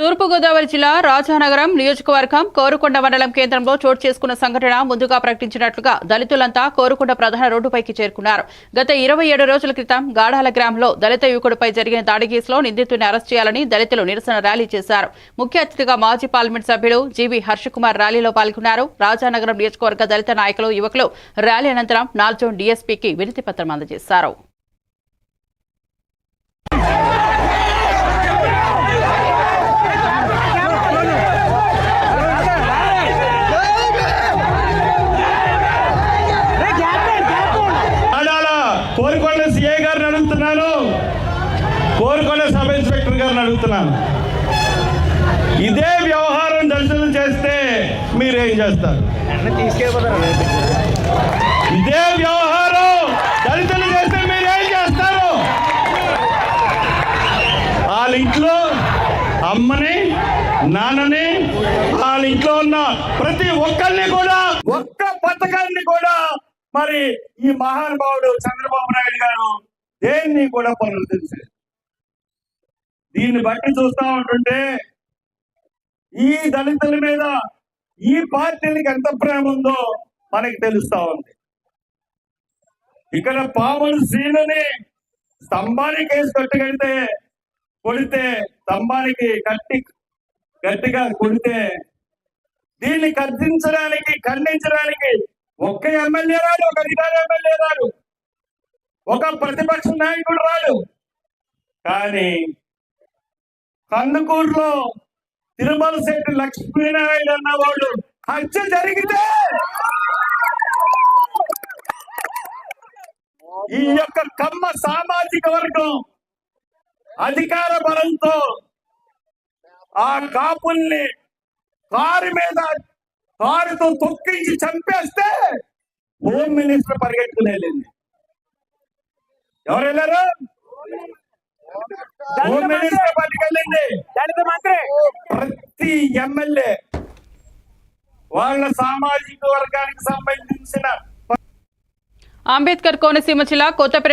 తూర్పుగోదావరి జిల్లా రాజానగరం నియోజకవర్గం కోరుకొండ మండలం కేంద్రంలో చోటు చేసుకున్న సంఘటన ముందుగా ప్రకటించినట్లుగా దళితులంతా కోరుకొండ ప్రధాన రోడ్డుపైకి చేరుకున్నారు. గత ఇరవై ఏడు రోజుల క్రితం గాఢాల గ్రామంలో దళిత యువకుడిపై జరిగిన దాడి కేసులో నిందితుడిని అరెస్ట్ చేయాలని దళితులు నిరసన ర్యాలీ చేశారు. ముఖ్య అతిథిగా మాజీ పార్లమెంట్ సభ్యుడు జీవీ హర్షకుమార్ ర్యాలీలో పాల్గొన్నారు. రాజానగరం నియోజకవర్గ దళిత నాయకులు యువకులు ర్యాలీ అనంతరం నాల్జోన్ డీఎస్పీకి వినతి పత్రం అందజేశారు. గారిని అడుగుతున్నాను కోరుకొండ సబ్ ఇన్స్పెక్టర్ గారిని అడుగుతున్నాను. ఇదే వ్యవహారం దళితులు చేస్తే మీరేం చేస్తారు? ఇదే వ్యవహారం దళితులు చేస్తే మీరేం చేస్తారు? వాళ్ళ ఇంట్లో అమ్మని నాన్నని వాళ్ళ ఇంట్లో ఉన్న ప్రతి ఒక్కరిని కూడా ఒక్క పథకాన్ని కూడా మరి ఈ మహానుభావుడు చంద్రబాబు నాయుడు గారు దేన్ని కూడా పునరుద్ధరించారు దీన్ని బట్టి చూస్తా ఉంటుంటే ఈ దళితుల మీద ఈ పార్టీలకు ఎంత ప్రేమ ఉందో మనకి తెలుస్తా ఉంది. ఇక్కడ పాములు సీనుని స్తంభానికి వేసి కట్టుకడితే కొడితే స్తంభానికి కట్టి గట్టిగా కొడితే దీన్ని ఖండించడానికి ఖండించడానికి ఒక్క ఎమ్మెల్యే రాదు ఒక అధికార ఎమ్మెల్యే రాదు ఒక ప్రతిపక్ష నాయకుడు రాడు. కానీ కందుకూరులో తిరుమల శెట్టి లక్ష్మీనారాయణ అన్నవాడు హత్య జరిగితే ఈ యొక్క కమ్మ సామాజిక వర్గం అధికార బలంతో ఆ కాపుల్ని కారు మీద కారుతో తొక్కించి చంపేస్తే హోమ్ మినిస్టర్ పరిగెట్టుకుని ఎవరు వెళ్ళారు హోమ్ మినిస్టర్ పట్టుకెళ్ళింది దళిత మంత్రి. ప్రతి ఎమ్మెల్యే వాళ్ళ సామాజిక వర్గానికి సంబంధించిన అంబేద్కర్ కోనసీమ జిల్లా కొత్తపేట